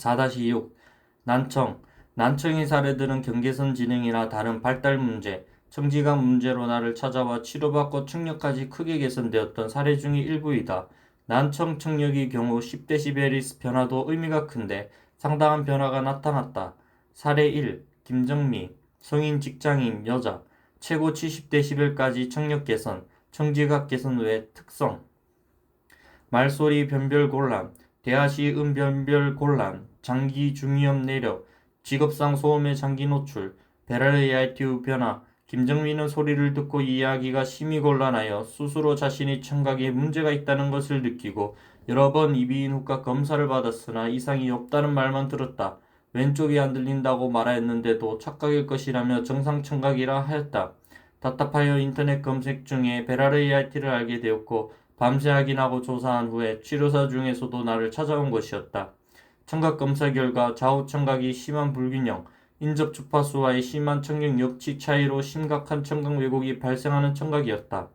4-6 난청 난청의 사례들은 경계선 진행이나 다른 발달 문제, 청지각 문제로 나를 찾아와 치료받고 청력까지 크게 개선되었던 사례 중의 일부이다. 난청 청력의 경우 10데시벨의 변화도 의미가 큰데 상당한 변화가 나타났다. 사례 1. 김정미 성인 직장인 여자 최고 70데시벨까지 청력 개선, 청지각 개선 외 특성 말소리 변별 곤란, 대하시 음 변별 곤란, 장기 중이염 내력, 직업상 소음의 장기 노출, 베라르 AITU 변화, 김정민은 소리를 듣고 이해하기가 심히 곤란하여 스스로 자신의 청각에 문제가 있다는 것을 느끼고 여러 번 이비인 후과 검사를 받았으나 이상이 없다는 말만 들었다. 왼쪽이 안 들린다고 말하였는데도 착각일 것이라며 정상 청각이라 하였다. 답답하여 인터넷 검색 중에 베라르 AIT를 알게 되었고 밤새 확인하고 조사한 후에 치료사 중에서도 나를 찾아온 것이었다. 청각 검사 결과 좌우 청각이 심한 불균형, 인접 주파수와의 심한 청력 역치 차이로 심각한 청각 왜곡이 발생하는 청각이었다.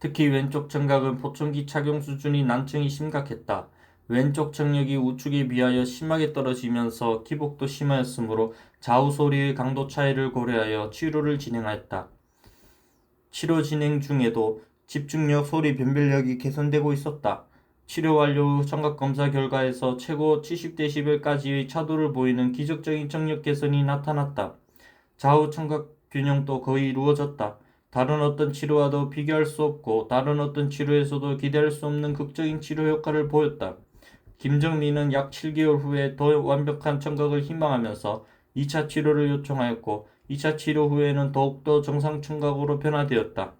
특히 왼쪽 청각은 보청기 착용 수준이 난청이 심각했다. 왼쪽 청력이 우측에 비하여 심하게 떨어지면서 기복도 심하였으므로 좌우 소리의 강도 차이를 고려하여 치료를 진행하였다. 치료 진행 중에도 집중력, 소리 변별력이 개선되고 있었다. 치료 완료 후 청각 검사 결과에서 최고 70데시벨까지의 차도를 보이는 기적적인 청력 개선이 나타났다. 좌우 청각 균형도 거의 이루어졌다. 다른 어떤 치료와도 비교할 수 없고 다른 어떤 치료에서도 기대할 수 없는 극적인 치료 효과를 보였다. 김정민은 약 7개월 후에 더 완벽한 청각을 희망하면서 2차 치료를 요청하였고 2차 치료 후에는 더욱더 정상 청각으로 변화되었다.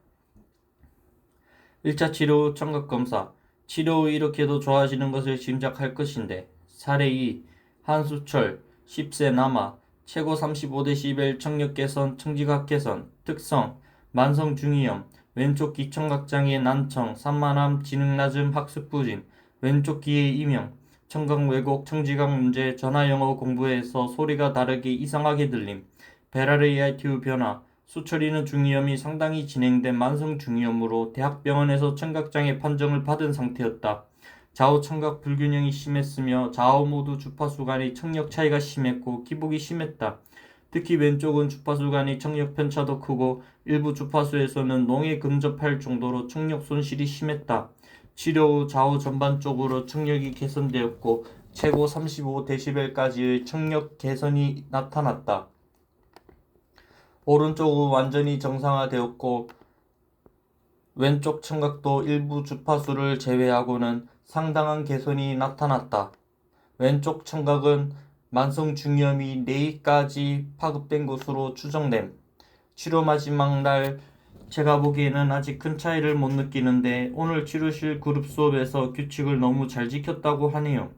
1차 치료 후 청각 검사 치료 후 이렇게도 좋아지는 것을 짐작할 것인데 사례 2 한수철 10세 남아 최고 35데시벨 청력 개선 청지각 개선 특성 만성 중이염 왼쪽 기청각 장애 난청 산만함 지능 낮음 학습 부진 왼쪽 귀의 이명 청각 왜곡 청지각 문제 전화 영어 공부에서 소리가 다르게 이상하게 들림 베라르 AITU 변화 수철이는 중이염이 상당히 진행된 만성 중이염으로 대학병원에서 청각장애 판정을 받은 상태였다. 좌우 청각 불균형이 심했으며 좌우 모두 주파수 간의 청력 차이가 심했고 기복이 심했다. 특히 왼쪽은 주파수 간의 청력 편차도 크고 일부 주파수에서는 농에 근접할 정도로 청력 손실이 심했다. 치료 후 좌우 전반적으로 청력이 개선되었고 최고 35데시벨까지의 청력 개선이 나타났다. 오른쪽은 완전히 정상화되었고 왼쪽 청각도 일부 주파수를 제외하고는 상당한 개선이 나타났다. 왼쪽 청각은 만성 중이염이 4위까지 파급된 것으로 추정됨. 치료 마지막 날 제가 보기에는 아직 큰 차이를 못 느끼는데 오늘 치료실 그룹 수업에서 규칙을 너무 잘 지켰다고 하네요.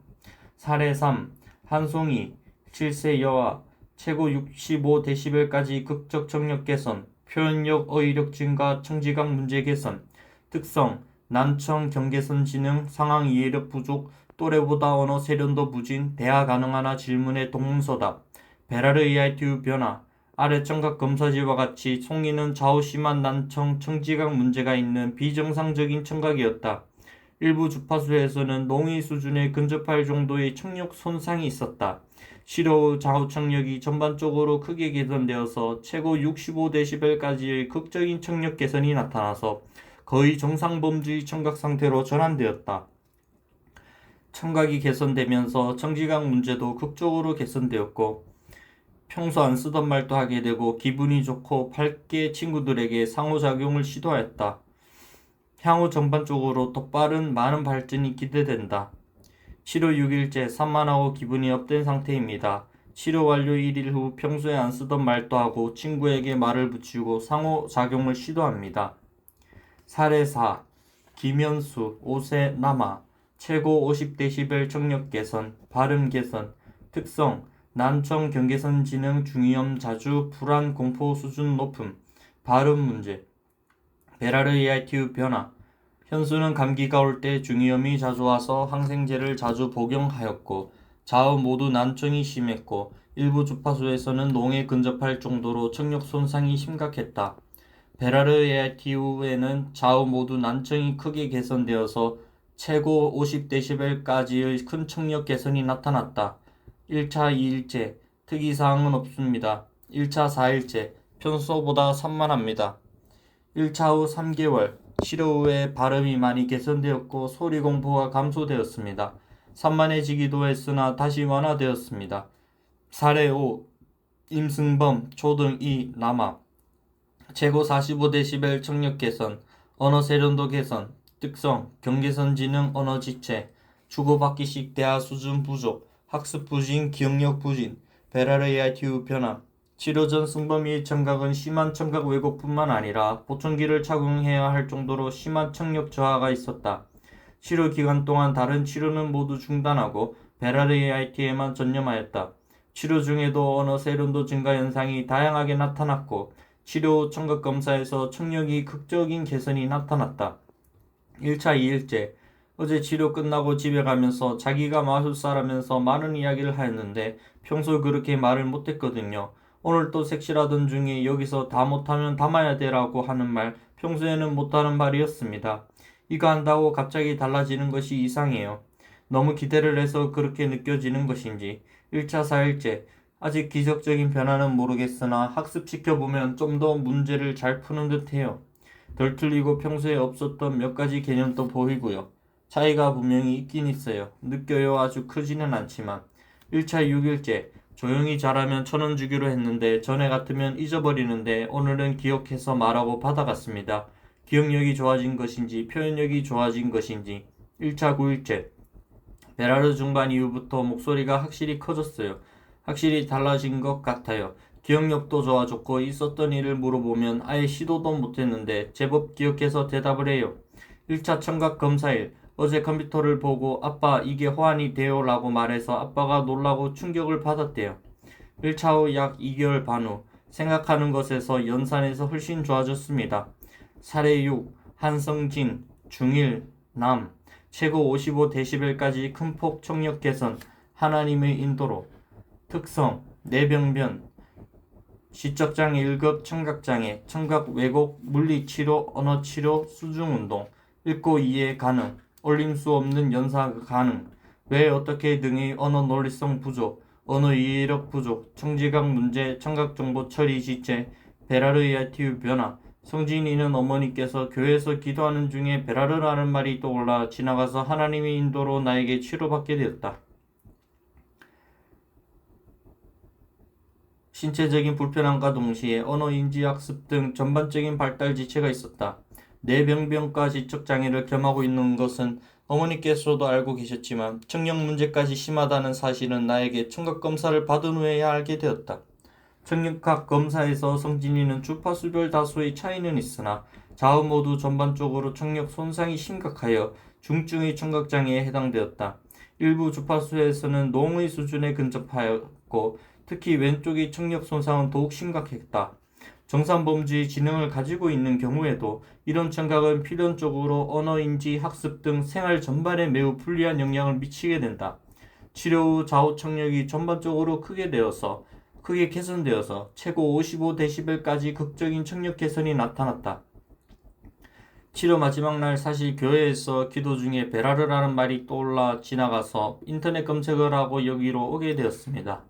사례 3. 한송이 7세 여아 최고 65데시벨까지 극적 청력 개선, 표현력, 어휘력 증가, 청지각 문제 개선, 특성, 난청, 경계선 지능, 상황 이해력 부족, 또래보다 언어 세련도 부진, 대화 가능하나 질문에 동문서답, 베라르 EITU 변화, 아래 청각 검사지와 같이 송이는 좌우 심한 난청, 청지각 문제가 있는 비정상적인 청각이었다. 일부 주파수에서는 농의 수준에 근접할 정도의 청력 손상이 있었다. 치료 후 좌우 청력이 전반적으로 크게 개선되어서 최고 65데시벨까지의 극적인 청력 개선이 나타나서 거의 정상 범주의 청각 상태로 전환되었다. 청각이 개선되면서 청지각 문제도 극적으로 개선되었고 평소 안 쓰던 말도 하게 되고 기분이 좋고 밝게 친구들에게 상호작용을 시도했다. 향후 전반적으로 더 빠른 많은 발전이 기대된다. 치료 6일째 산만하고 기분이 업된 상태입니다. 치료 완료 1일 후 평소에 안 쓰던 말도 하고 친구에게 말을 붙이고 상호작용을 시도합니다. 사례 4. 김현수 5세 남아 최고 50데시벨 청력 개선, 발음 개선, 특성 난청 경계선 지능 중이염 자주 불안 공포 수준 높음, 발음 문제, 베라르 EITU 변화, 현수는 감기가 올 때 중이염이 자주 와서 항생제를 자주 복용하였고 좌우 모두 난청이 심했고 일부 주파수에서는 농에 근접할 정도로 청력 손상이 심각했다. 베라르 EITU에는 좌우 모두 난청이 크게 개선되어서 최고 50dB까지의 큰 청력 개선이 나타났다. 1차 2일째 특이사항은 없습니다. 1차 4일째 평소보다 산만합니다. 1차 후 3개월 치료 후에 발음이 많이 개선되었고 소리 공포가 감소되었습니다. 산만해지기도 했으나 다시 완화되었습니다. 사례 5 임승범 초등 2 남아 최고 45dB 청력 개선 언어 세련도 개선 특성 경계선 지능 언어 지체 주고받기식 대화 수준 부족 학습 부진 기억력 부진 베라르 AITU 변화 치료 전 승범이의 청각은 심한 청각 왜곡뿐만 아니라 보청기를 착용해야 할 정도로 심한 청력 저하가 있었다. 치료 기간 동안 다른 치료는 모두 중단하고 AIT에만 전념하였다. 치료 중에도 언어 세련도 증가 현상이 다양하게 나타났고 치료 후 청각 검사에서 청력이 극적인 개선이 나타났다. 1차 2일째 어제 치료 끝나고 집에 가면서 자기가 마술사라면서 많은 이야기를 하였는데 평소 그렇게 말을 못했거든요. 오늘 또 색칠하던 중에 여기서 다 못하면 담아야 되라고 하는 말 평소에는 못하는 말이었습니다. 이거 한다고 갑자기 달라지는 것이 이상해요. 너무 기대를 해서 그렇게 느껴지는 것인지 1차 4일째 아직 기적적인 변화는 모르겠으나 학습시켜보면 좀 더 문제를 잘 푸는 듯 해요. 덜 틀리고 평소에 없었던 몇 가지 개념도 보이고요. 차이가 분명히 있긴 있어요. 느껴요 아주 크지는 않지만 1차 6일째 조용히 잘하면 천원 주기로 했는데 전에 같으면 잊어버리는데 오늘은 기억해서 말하고 받아갔습니다. 기억력이 좋아진 것인지 표현력이 좋아진 것인지 1차 9일째 베라르 중반 이후부터 목소리가 확실히 커졌어요. 확실히 달라진 것 같아요. 기억력도 좋아졌고 있었던 일을 물어보면 아예 시도도 못했는데 제법 기억해서 대답을 해요. 1차 청각 검사일 어제 컴퓨터를 보고 아빠 이게 호환이 돼요 라고 말해서 아빠가 놀라고 충격을 받았대요. 1차 후 약 2개월 반 후 생각하는 것에서 연산에서 훨씬 좋아졌습니다. 사례 6 한성진 중1 남 최고 55dB까지 큰 폭 청력 개선 하나님의 인도로 특성 뇌병변 시적장애 1급 청각장애 청각 왜곡 물리치료 언어치료 수중운동 읽고 이해 가능 올림 수 없는 연사 가능 왜 어떻게 등의 언어 논리성 부족 언어 이해력 부족 청지각 문제 청각 정보 처리 지체 베라르 이아티우 변화 성진이는 어머니께서 교회에서 기도하는 중에 베라르라는 말이 떠올라 지나가서 하나님의 인도로 나에게 치료받게 되었다. 신체적인 불편함과 동시에 언어 인지 학습 등 전반적인 발달 지체가 있었다. 뇌병변과 지적 장애를 겸하고 있는 것은 어머니께서도 알고 계셨지만 청력 문제까지 심하다는 사실은 나에게 청각 검사를 받은 후에야 알게 되었다. 청력학 검사에서 성진이는 주파수별 다수의 차이는 있으나 좌우 모두 전반적으로 청력 손상이 심각하여 중증의 청각 장애에 해당되었다. 일부 주파수에서는 농의 수준에 근접하였고 특히 왼쪽의 청력 손상은 더욱 심각했다. 정산범주의 지능을 가지고 있는 경우에도 이런 청각은 필연적으로 언어 인지 학습 등 생활 전반에 매우 불리한 영향을 미치게 된다. 치료 후 좌우 청력이 전반적으로 크게 되어서 크게 개선되어서 최고 55dB까지 극적인 청력 개선이 나타났다. 치료 마지막 날 사실 교회에서 기도 중에 베라르라는 말이 떠올라 지나가서 인터넷 검색을 하고 여기로 오게 되었습니다.